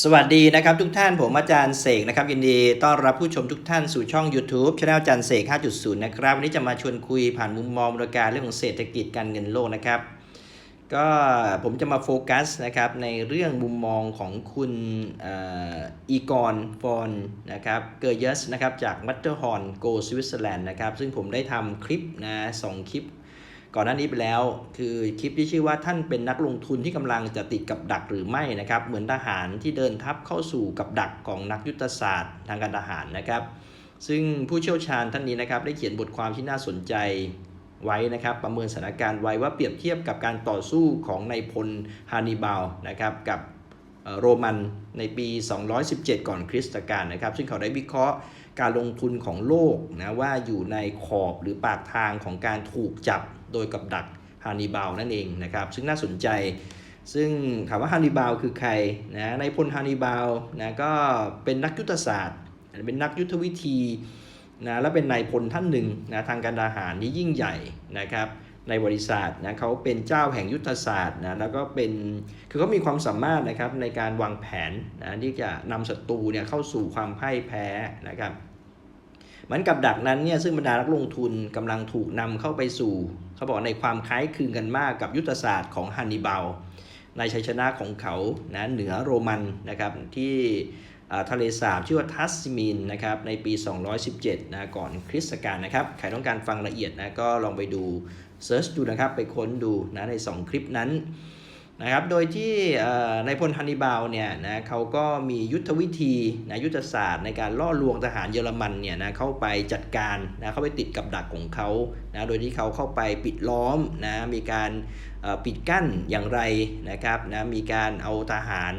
สวัสดีนะครับทุกท่านผมอาจารย์เสกนะครับยินดีต้อนรับผู้ชมทุกท่านสู่ช่อง YouTube ช anel อาจารย์เสก 5.0 นะครับวันนี้จะมาชวนคุยผ่านมุมมองบริการเรื่องของเศรษฐกิจการเงินโลกนะครับ ก็ผมจะมาโฟกัสนะครับในเรื่องมุมมองของคุณอีกอนฟอนนะครับเกอร์เยสนะครับจากมัตเตอร์ฮอนโกสวิตเซอร์แลนด์นะครับซึ่งผมได้ทำคลิปนะสองคลิป ก่อนหน้านี้ไปแล้ว คือคลิปที่ชื่อว่าท่านเป็นนักลงทุนที่กำลังจะติดกับดักหรือไม่นะครับ เหมือนทหารที่เดินทัพเข้าสู่กับดักของนักยุทธศาสตร์ทางการทหารนะครับ ซึ่งผู้เชี่ยวชาญท่านนี้นะครับได้เขียนบทความที่น่าสนใจไว้นะครับประเมินสถานการณ์ไว้ว่าเปรียบเทียบกับการต่อสู้ของนายพลฮานิบาลนะครับกับ โรมันในปี 217 ก่อนคริสตกาลนะครับ ซึ่งเขาได้วิเคราะห์การลงทุนของโลกนะว่าอยู่ในขอบหรือปากทางของการถูกจับโดยกับดักฮานิบาลนั่นเองนะครับ ซึ่งน่าสนใจ ซึ่งถามว่าฮานิบาลคือใครนะในพลฮานิบาลนะก็เป็นนักยุทธศาสตร์ เป็นนักยุทธวิธีนะและเป็นนายพลท่านหนึ่งนะทางการทหารที่ยิ่งใหญ่นะครับ ในบริษัทนะเขาเป็นเจ้าแห่งยุทธศาสตร์นะแล้วก็เป็นคือเขามีความสามารถนะครับในการวางแผนนะที่จะนำศัตรูเนี่ยเข้าสู่ความพ่ายแพ้นะครับเหมือนกับดักนั้นเนี่ยซึ่งบรรดานักลงทุนกำลังถูกนำเข้าไปสู่ เขาบอกในความคล้ายคลึงกันมากกับยุทธศาสตร์ของฮันนิบาลในชัยชนะของเขานะเหนือโรมันนะครับที่ ทะเลสาบชื่อว่าทัสซิมินนะครับในปี 217นะก่อนคริสตกาลนะครับใครต้องการฟังละเอียดนะก็ลองไปดูเซิร์ชดูนะครับไปค้นดูนะใน 2 คลิปนั้นนะครับโดยที่ในพลฮันนิบาลเนี่ยนะเขาก็มียุทธวิธีนะยุทธศาสตร์ในการล่อลวงทหารเยอรมันเนี่ยนะเข้าไปจัดการนะเข้าไปติดกับดักของเขานะโดยที่เขาเข้าไปปิดล้อมนะมีการ ปิดกั้นอย่างไรนะครับนะมีการเอาทหาร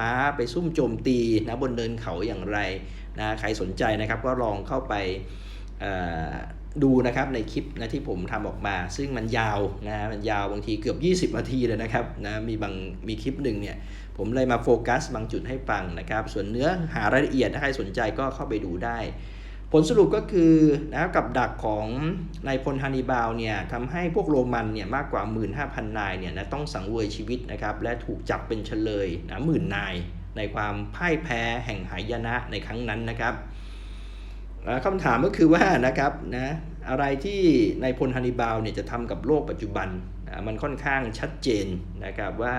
ม้าไปซุ่มโจมตีนะบนเนินเขาอย่างไรนะใครสนใจนะครับก็ลองเข้าไปดูนะครับในคลิปนะที่ผมทำออกมา ซึ่งมันยาวนะมันยาวบางทีเกือบ 20นาทีเลยนะครับนะมีบางมีคลิปหนึ่งเนี่ยผมเลยมาโฟกัสบางจุดให้ฟังนะครับ ส่วนเนื้อหารายละเอียดถ้าใครสนใจก็เข้าไปดูได้ ผลสรุปก็คือนะกับดักของนายพลฮันนิบาลเนี่ยทำให้พวกโรมันเนี่ยมากกว่า 15,000 นายเนี่ยนะต้องสังเวยชีวิตนะครับและถูกจับเป็นเฉลยนะหมื่นนายในความพ่ายแพ้แห่งหายนะในครั้งนั้นนะครับคำถามก็คือว่านะครับนะอะไรที่นายพลฮันนิบาลเนี่ยจะทำกับโลกปัจจุบันนะมันค่อนข้างชัดเจนนะครับว่า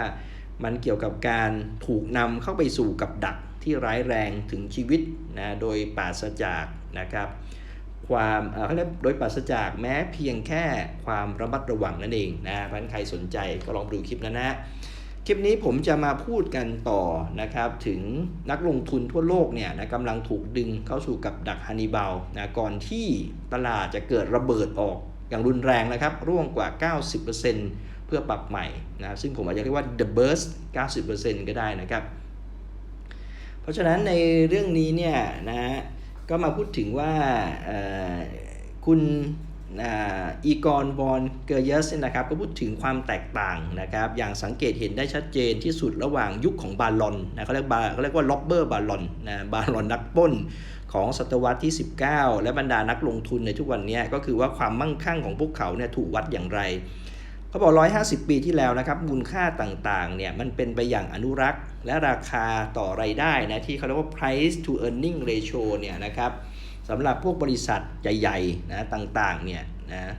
มันเกี่ยวกับการถูกนำเข้าไปสู่กับดักที่ร้ายแรงถึงชีวิตนะโดยปราศจากนะครับความเขาเรียกโดยปราศจากแม้เพียงแค่ความระมัดระวังนั่นเองนะเพราะนั้นใครสนใจก็ลองดูคลิปนั้นนะคลิปนี้ผมจะมาพูดกันต่อนะครับถึงนักลงทุนทั่วโลกเนี่ยนะกำลังถูกดึงเข้าสู่กับดักฮันนิบาลนะก่อนที่ตลาดจะเกิดระเบิดออกอย่างรุนแรงนะครับ ร่วงกว่า 90%เพื่อปรับใหม่นะซึ่งผมอาจจะเรียกว่า the burst 90%ก็ได้นะครับ เพราะฉะนั้นในเรื่องนี้เนี่ยนะก็มาพูดถึงว่าคุณอีกอนบอลเกอร์เยสนะครับก็พูดถึงความแตกต่างนะครับ อย่างสังเกตเห็นได้ชัดเจนที่สุดระหว่างยุคของบาลอนนะเขาเรียกบาเขาเรียกว่าล็อบเบอร์บาลอนนะบาลอนนักป้นของศตวรรษที่ 19 และบรรดานักลงทุนในทุกวันนี้ก็คือว่าความมั่งคั่งของพวกเขาเนี่ยถูกวัดอย่างไร เขาบอก 150 ปีที่แล้วนะครับ มูลค่าต่างๆ เนี่ย มันเป็นไปอย่างอนุรักษ์ และราคาต่อรายได้นะ ที่เขาเรียกว่า price to earning ratio เนี่ยนะครับสำหรับพวกบริษัทใหญ่ๆ นะ ต่างๆ เนี่ยนะ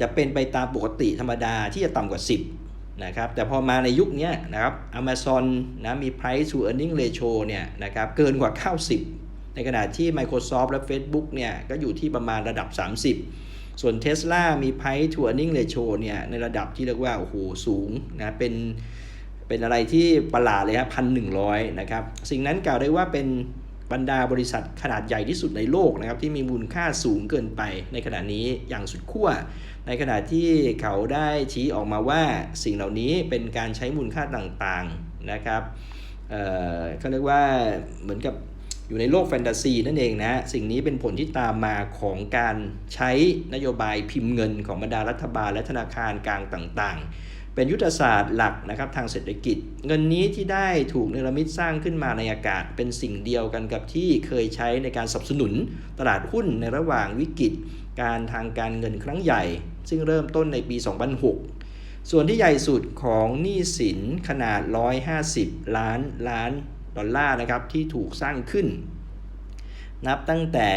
จะเป็นไปตามปกติธรรมดาที่จะต่ำกว่า 10 นะครับ แต่พอมาในยุคนี้นะครับ Amazon นะ มี price to earning ratio เนี่ยนะครับ เกินกว่า 90 ในขณะที่ Microsoft และ Facebook เนี่ย ก็อยู่ที่ประมาณระดับ 30 ส่วน Tesla มี price to earning ratio เนี่ยในระดับที่เรียกว่าโอ้โหสูงนะเป็นเป็นอะไรที่ประหลาดเลยครับพันหนึ่งร้อยนะครับ สิ่งนั้นกล่าวได้ว่าเป็นบรรดาบริษัทขนาดใหญ่ที่สุดในโลกนะครับที่มีมูลค่าสูงเกินไปในขณะนี้อย่างสุดขั้ว ในขณะที่เขาได้ชี้ออกมาว่าสิ่งเหล่านี้เป็นการใช้มูลค่าต่างๆนะครับเเขาเรียกว่าเหมือนกับ อยู่ในโลกแฟนตาซีนั่นเองนะสิ่งนี้เป็นผลที่ตามมาของการใช้นโยบายพิมพ์เงินของบรรดารัฐบาลและธนาคารกลางต่างๆ เป็นยุทธศาสตร์หลักนะครับทางเศรษฐกิจ เงินนี้ที่ได้ถูกเนรมิตสร้างขึ้นมาในอากาศ เป็นสิ่งเดียวกันกับที่เคยใช้ในการสนับสนุนตลาดหุ้นในระหว่างวิกฤต การทางการเงินครั้งใหญ่ ซึ่งเริ่มต้นในปี 2006ส่วนที่ใหญ่สุดของหนี้สินขนาด 150 ล้านล้าน ดอลลาร์นะครับที่ถูกสร้างขึ้น นับตั้งแต่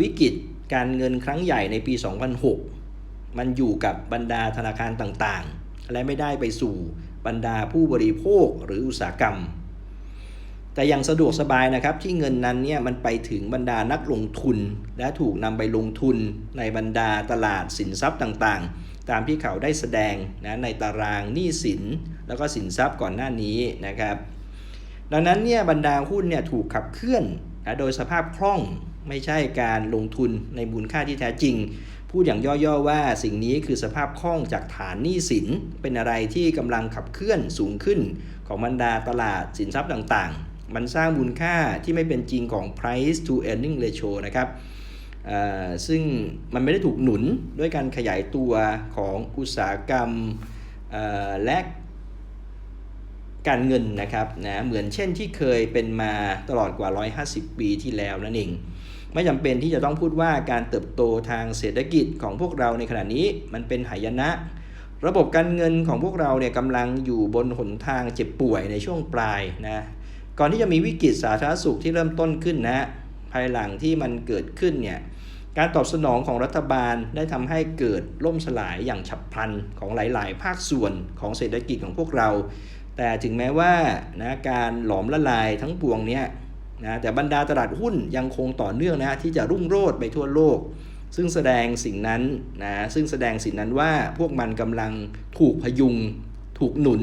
วิกฤตการเงินครั้งใหญ่ในปี 2006 มันอยู่กับบรรดาธนาคารต่างๆ และไม่ได้ไปสู่บรรดาผู้บริโภคหรืออุตสาหกรรม แต่อย่างสะดวกสบายนะครับที่เงินนั้นเนี่ยมันไปถึงบรรดานักลงทุน และถูกนำไปลงทุนในบรรดาตลาดสินทรัพย์ต่างๆ ตามที่เขาได้แสดงนะในตารางหนี้สิน แล้วก็สินทรัพย์ก่อนหน้านี้นะครับ ดังนั้นเนี่ยบรรดาหุ้นเนี่ยถูกขับเคลื่อนนะโดยสภาพคล่องไม่ใช่การลงทุนในมูลค่าที่แท้จริง พูดอย่างย่อๆว่าสิ่งนี้คือสภาพคล่องจากฐานหนี้สิน เป็นอะไรที่กำลังขับเคลื่อนสูงขึ้น ของบรรดาตลาดสินทรัพย์ต่างๆ มันสร้างมูลค่าที่ไม่เป็นจริงของ price to earning ratio นะครับซึ่งมันไม่ได้ถูกหนุนด้วยการขยายตัวของอุตสาหกรรมและ การเงินนะครับนะเหมือนเช่นที่เคยเป็นมาตลอดกว่า 150 ปีที่แล้วนั่นเองไม่จำเป็นที่จะต้องพูดว่าการเติบโตทางเศรษฐกิจของพวกเราในขณะนี้มันเป็นหายนะ ระบบการเงินของพวกเราเนี่ยกำลังอยู่บนหนทางเจ็บป่วยในช่วงปลายนะก่อนที่จะมีวิกฤตสาธารณสุขที่เริ่มต้นขึ้นนะภายหลังที่มันเกิดขึ้นเนี่ยการตอบสนองของรัฐบาลได้ทำให้เกิดล่มสลายอย่างฉับพลันของหลาย ๆ ภาคส่วนของเศรษฐกิจของพวกเรา แต่ถึงแม้ว่านะการหลอมละลายทั้งปวงเนี้ยนะแต่บรรดาตลาดหุ้นยังคงต่อเนื่องนะที่จะรุ่งโรจน์ไปทั่วโลก ซึ่งแสดงสิ่งนั้นนะซึ่งแสดงสิ่งนั้นว่าพวกมันกำลังถูกพยุง ถูกหนุน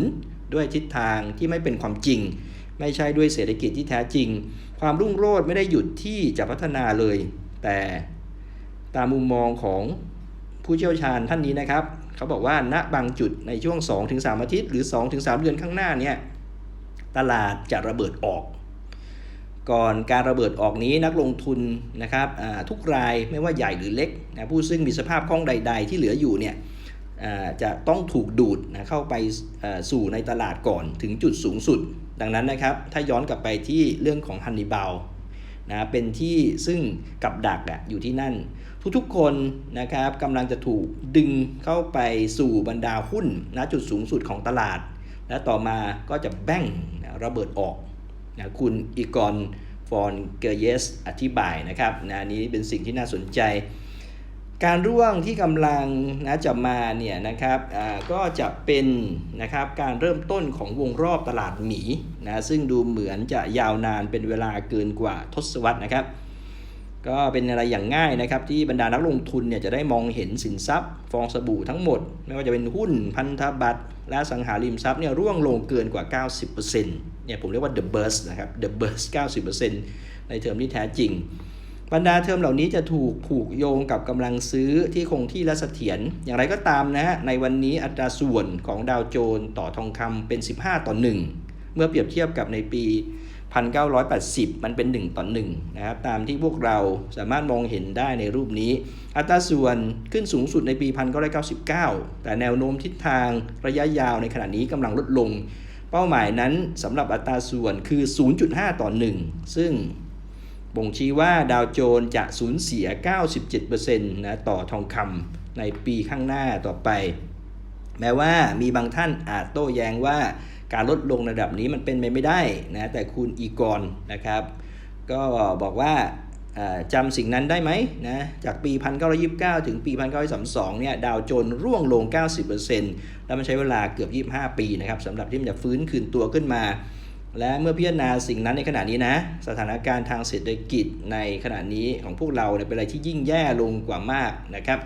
ด้วยทิศทางที่ไม่เป็นความจริง ไม่ใช่ด้วยเศรษฐกิจที่แท้จริง ความรุ่งโรจน์ไม่ได้หยุดที่จะพัฒนาเลย แต่ตามมุมมองของ ผู้เชี่ยวชาญท่านนี้นะครับเขาบอกว่าณบางจุดในช่วง 2-3 อาทิตย์ หรือ 2-3 เดือนข้างหน้าเนี่ยตลาดจะระเบิดออก ก่อนการระเบิดออกนี้นักลงทุนนะครับทุกรายไม่ว่าใหญ่หรือเล็กนะผู้ซึ่งมีสภาพคล่องใด ๆ ที่เหลืออยู่เนี่ยจะต้องถูกดูดนะเข้าไปสู่ในตลาดก่อนถึงจุดสูงสุด ดังนั้นนะครับถ้าย้อนกลับไปที่เรื่องของฮันนิบาล นะเป็นที่ซึ่งกับดักอะอยู่ที่นั่น ทุกๆคนนะครับกำลังจะถูกดึงเข้าไปสู่บรรดาหุ้นณจุดสูงสุดของตลาด และต่อมาก็จะแบ่งนะระเบิดออกนะคุณอีกอนฟอนเกเยสอธิบายนะครับนะนี้เป็นสิ่งที่น่าสนใจ การร่วงที่กำลังนะจะมาเนี่ยนะครับอ่าก็จะเป็นนะครับการเริ่มต้นของวงรอบตลาดหมีนะซึ่งดูเหมือนจะยาวนานเป็นเวลาเกินกว่าทศวรรษนะครับ ก็เป็นอะไรอย่างง่ายนะครับ ที่บรรดานักลงทุนเนี่ยจะได้มองเห็นสินทรัพย์ ฟองสบู่ทั้งหมด ไม่ว่าจะเป็นหุ้นพันธบัตรและสังหาริมทรัพย์เนี่ยร่วงลงเกินกว่า 90%เนี่ยผมเรียกว่า the burst นะครับ the burst 90%ในเทอมที่แท้จริง บรรดาเทอมเหล่านี้จะถูกผูกโยงกับกำลังซื้อที่คงที่และเสถียรอย่างไรก็ตามนะฮะในวันนี้อัตราส่วนของดาวโจนส์ต่อทองคำเป็น 15 ต่อ 1 เมื่อเปรียบเทียบกับในปี 1980 มันเป็น 1 ต่อ1นะครับตามที่พวกเราสามารถมองเห็นได้ในรูปนี้ อัตราส่วนขึ้นสูงสุดในปี 1999 แต่แนวโน้มทิศทางระยะยาวในขณะนี้กำลังลดลง เป้าหมายนั้นสำหรับอัตราส่วนคือ 0.5 ต่อ 1 ซึ่ง บ่งชี้ว่าดาวโจนจะสูญเสีย 97%นะต่อทองคำในปีข้างหน้าต่อไป แม้ว่ามีบางท่านอาจโต้แย้งว่าการลดลงระดับนี้มันเป็นไปไม่ได้นะแต่คุณอีกอนนะครับ ก็บอกว่าจำสิ่งนั้นได้ไหมนะจากปี 1929 ถึงปี 1932 เนี่ยดาวโจนร่วงลง 90%แล้วมันใช้เวลาเกือบ 25 ปีนะครับสำหรับที่มันจะฟื้นคืนตัวขึ้นมา และเมื่อพิจารณาสิ่งนั้นในขณะนี้นะ สถานการณ์ทางเศรษฐกิจในขณะนี้ของพวกเราเนี่ยเป็นอะไรที่ยิ่งแย่ลงกว่ามากนะครับ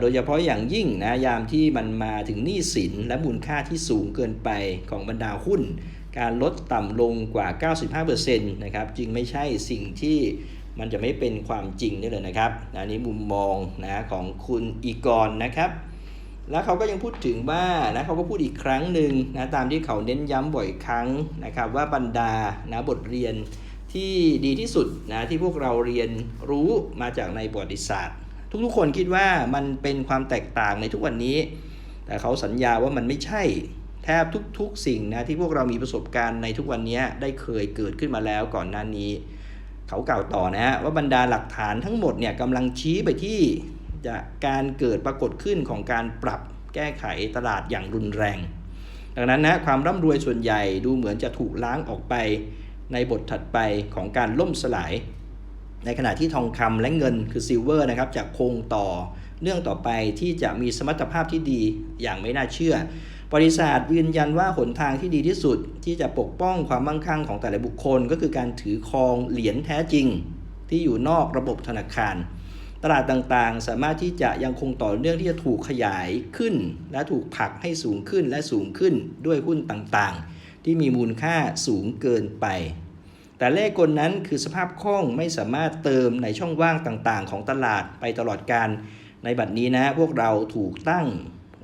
โดยเฉพาะอย่างยิ่งนะยามที่มันมาถึงหนี้สินและมูลค่าที่สูงเกินไปของบรรดาหุ้น การลดต่ำลงกว่า 95%นะครับจึงไม่ใช่สิ่งที่มันจะไม่เป็นความจริงนี่เลยนะครับอันนี้มุมมองนะของคุณอีกรนะครับ แล้วเขาก็ยังพูดถึงว่านะเขาก็พูดอีกครั้งหนึ่งนะตามที่เขาเน้นย้ำบ่อยครั้งนะครับว่าบรรดานะบทเรียนที่ดีที่สุดนะที่พวกเราเรียนรู้มาจากในประวัติศาสตร์ ทุกๆคนคิดว่ามันเป็นความแตกต่างในทุกวันนี้ แต่เขาสัญญาว่ามันไม่ใช่แทบทุกๆ สิ่งนะที่พวกเรามีประสบการณ์ในทุกวันนี้ได้เคยเกิดขึ้นมาแล้วก่อนหน้านี้ เขากล่าวต่อนะฮะว่าบรรดาหลักฐานทั้งหมดเนี่ยกำลังชี้ไปที่ จะการเกิดปรากฏขึ้นของการปรับแก้ไขตลาดอย่างรุนแรง ดังนั้นนะความร่ำรวยส่วนใหญ่ดูเหมือนจะถูกล้างออกไปในบทถัดไปของการล่มสลาย ในขณะที่ทองคำและเงินคือซิลเวอร์นะครับจะคงต่อเนื่องต่อไปที่จะมีสมรรถภาพที่ดีอย่างไม่น่าเชื่อบริษัทยืนยันว่าหนทางที่ดีที่สุดที่จะปกป้องความมั่งคั่งของแต่ละบุคคล ก็คือการถือครองเหรียญแท้จริง ที่อยู่นอกระบบธนาคาร ตลาดต่างๆ สามารถที่จะยังคงต่อเนื่องที่จะถูกขยายขึ้น และถูกผลักให้สูงขึ้นและสูงขึ้นด้วยหุ้นต่างๆ ที่มีมูลค่าสูงเกินไป แต่เลขกลนั้นคือสภาพคล่องไม่สามารถเติมในช่องว่างต่างๆ ของตลาดไปตลอดการ ในบัดนี้นะพวกเราถูกตั้ง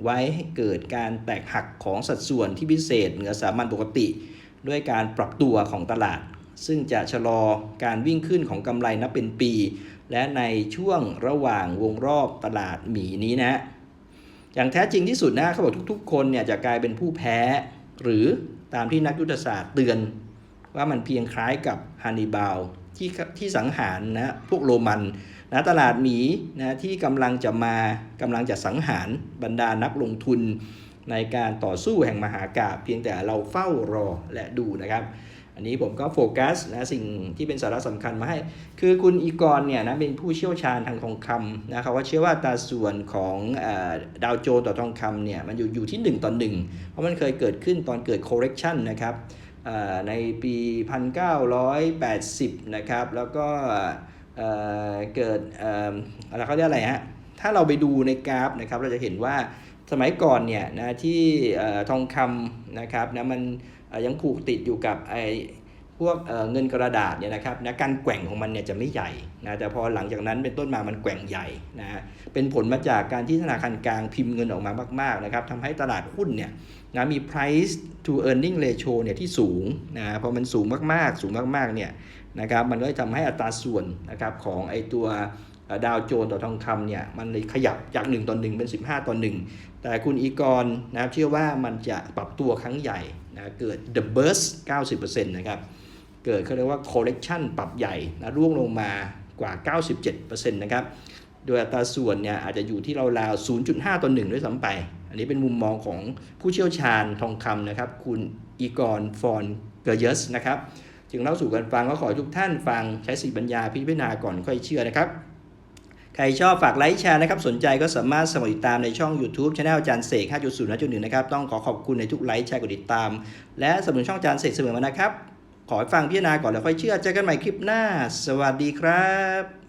ไว้ให้เกิดการแตกหักของสัดส่วนที่พิเศษเหนือสามัญปกติ ด้วยการปรับตัวของตลาด ซึ่งจะชะลอการวิ่งขึ้นของกำไรนับเป็นปี และในช่วงระหว่างวงรอบตลาดหมีนี้นะ อย่างแท้จริงที่สุดนะเขาบอกทุกๆ คนเนี่ยจะกลายเป็นผู้แพ้ หรือตามที่นักยุทธศาสตร์เตือน ว่ามันเพียงคล้ายกับฮันนิบาลที่ที่สังหารนะพวกโรมันนะตลาดหมีนะที่กำลังจะมากำลังจะสังหารบรรดานักลงทุนในการต่อสู้แห่งมหากาพย์เพียงแต่เราเฝ้ารอและดูนะครับ อันนี้ผมก็โฟกัสนะสิ่งที่เป็นสาระสำคัญมาให้ คือคุณอีกรเนี่ยนะเป็นผู้เชี่ยวชาญทางทองคำนะเขาว่าเชื่อว่าตาส่วนของอดาวโจนต่อทองคำเนี่ยมันอยู่อยู่ที่ 1 ต่อ 1 เพราะมันเคยเกิดขึ้นตอนเกิด correction นะครับเอ่อในปี 1980 นะครับ แล้วก็เเกิดอะไรเขาเรียกอะไรฮะ ถ้าเราไปดูในกราฟนะครับ เราจะเห็นว่าสมัยก่อนเนี่ยนะที่ทองคำนะครับนะมัน ยังผูกติดอยู่กับไอ้พวกเเงินกระดาษเนี่ยนะครับนะการแกว่งของมันเนี่ยจะไม่ใหญ่นะแต่พอหลังจากนั้นเป็นต้นมามันแกว่งใหญ่นะฮะเป็นผลมาจากการที่ธนาคารกลางพิมพ์เงินออกมามากๆนะครับทำให้ตลาดหุ้นเนี่ยนะมี price to earning ratio เนี่ยที่สูงนะพอมันสูงมากๆ สูงมากๆเนี่ยนะครับมันก็จะทำให้อัตราส่วนนะครับของไอตัวดาวโจนส์ต่อทองคำเนี่ยมันเลยขยับจาก 1ต่อ1เป็น 15 ต่อ 1 แต่คุณอีกรนะครับเชื่อว่ามันจะปรับตัวครั้งใหญ่ นะเกิด the burst 90%นะครับ เกิดเขาเรียกว่า correction ปรับใหญ่นะร่วงลงมากว่า 97%นะครับ โดยอัตราส่วนเนี่ยอาจจะอยู่ที่ราวๆ0.5 ต่อ 1 ด้วยซ้ำไป อันนี้เป็นมุมมองของผู้เชี่ยวชาญทองคำนะครับ คุณอีกรฟอนเกเยสนะครับ จึงเล่าสู่กันฟังก็ขอทุกท่านฟังใช้สติปัญญาพิจารณาก่อนค่อยเชื่อนะครับ ใครชอบฝากไลค์แชร์นะครับ สนใจก็สามารถสมัครติดตามในช่อง YouTube Channel อาจารย์เสก 5.0นะจุดหนึ่งนะครับ ต้องขอขอบคุณในทุกไลค์แชร์กดติดตาม และสนับสนุนช่องอาจารย์เสกเสมอมานะครับ ขอให้ฟังพิจารณาก่อนแล้วค่อยเชื่อเจอกันใหม่คลิปหน้า สวัสดีครับ